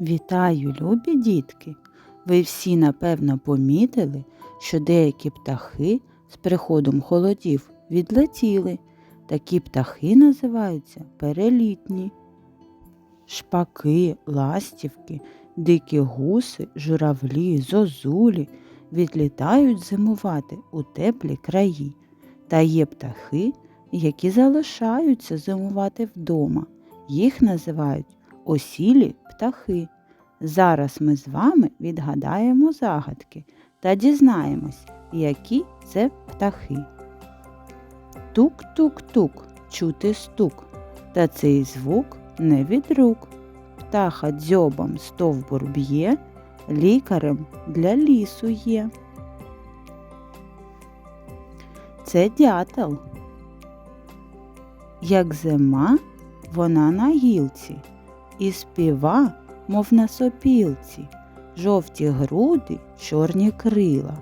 Вітаю, любі дітки! Ви всі, напевно, помітили, що деякі птахи з приходом холодів відлетіли. Такі птахи називаються перелітні. Шпаки, ластівки, дикі гуси, журавлі, зозулі відлітають зимувати у теплі краї. Та є птахи, які залишаються зимувати вдома. Їх називають осілі птахи. Зараз ми з вами відгадаємо загадки та дізнаємось, які це птахи. Тук-тук-тук, чути стук, та цей звук не від рук. Птаха дзьобом стовбур б'є, лікарем для лісу є. Це дятел. Як зима, вона на гілці і співа, мов на сопілці, жовті груди, чорні крила,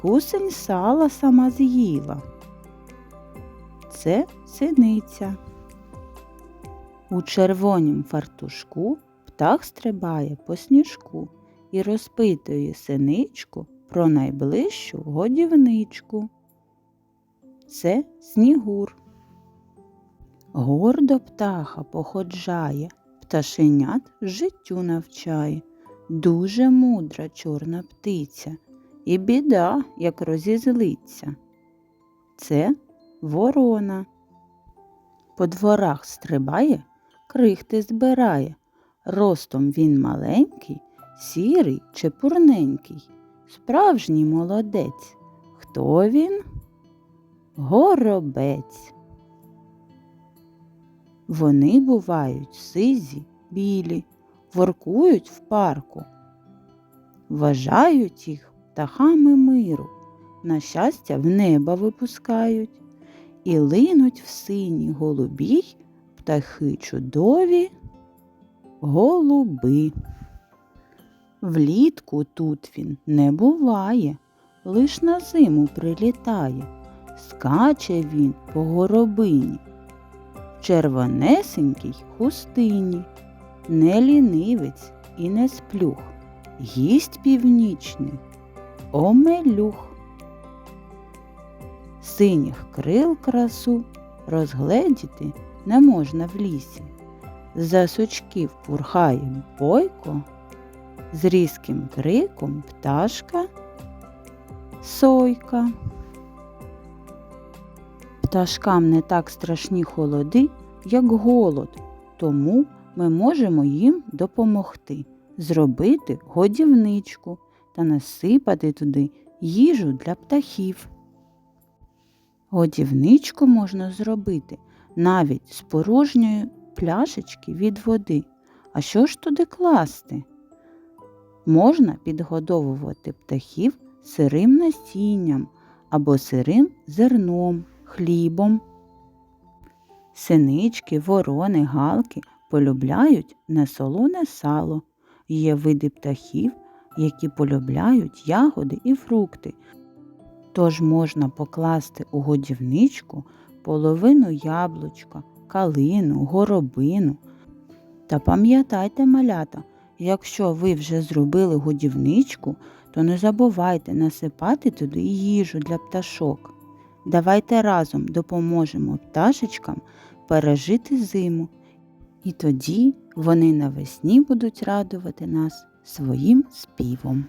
кусень сала сама з'їла. Це синиця. У червонім фартушку птах стрибає по сніжку і розпитує синичку про найближчу годівничку. Це снігур. Гордо птаха походжає, пташенят життю навчає. Дуже мудра чорна птиця, і біда, як розізлиться. Це ворона. По дворах стрибає, крихти збирає. Ростом він маленький, сірий чи пурненький. Справжній молодець. Хто він? Горобець. Вони бувають сизі, білі, воркують в парку. Вважають їх птахами миру, на щастя в неба випускають і линуть в синій голубій птахи чудові голуби. Влітку тут він не буває, лиш на зиму прилітає, скаче він по горобині червонесенькій хустині, не лінивець і не сплюх, гість північний, омелюх. Синіх крил красу розгледіти не можна в лісі. За сучків пурхає бойко, з різким криком пташка сойка. Пташкам не так страшні холоди, як голод, тому ми можемо їм допомогти зробити годівничку та насипати туди їжу для птахів. Годівничку можна зробити навіть з порожньої пляшечки від води. А що ж туди класти? Можна підгодовувати птахів сирим насінням або сирим зерном хлібом. Синички, ворони, галки полюбляють несолоне сало. Є види птахів, які полюбляють ягоди і фрукти. Тож можна покласти у годівничку половину яблучка, калину, горобину. Та пам'ятайте, малята, якщо ви вже зробили годівничку, то не забувайте насипати туди їжу для пташок. Давайте разом допоможемо пташечкам пережити зиму, і тоді вони навесні будуть радувати нас своїм співом.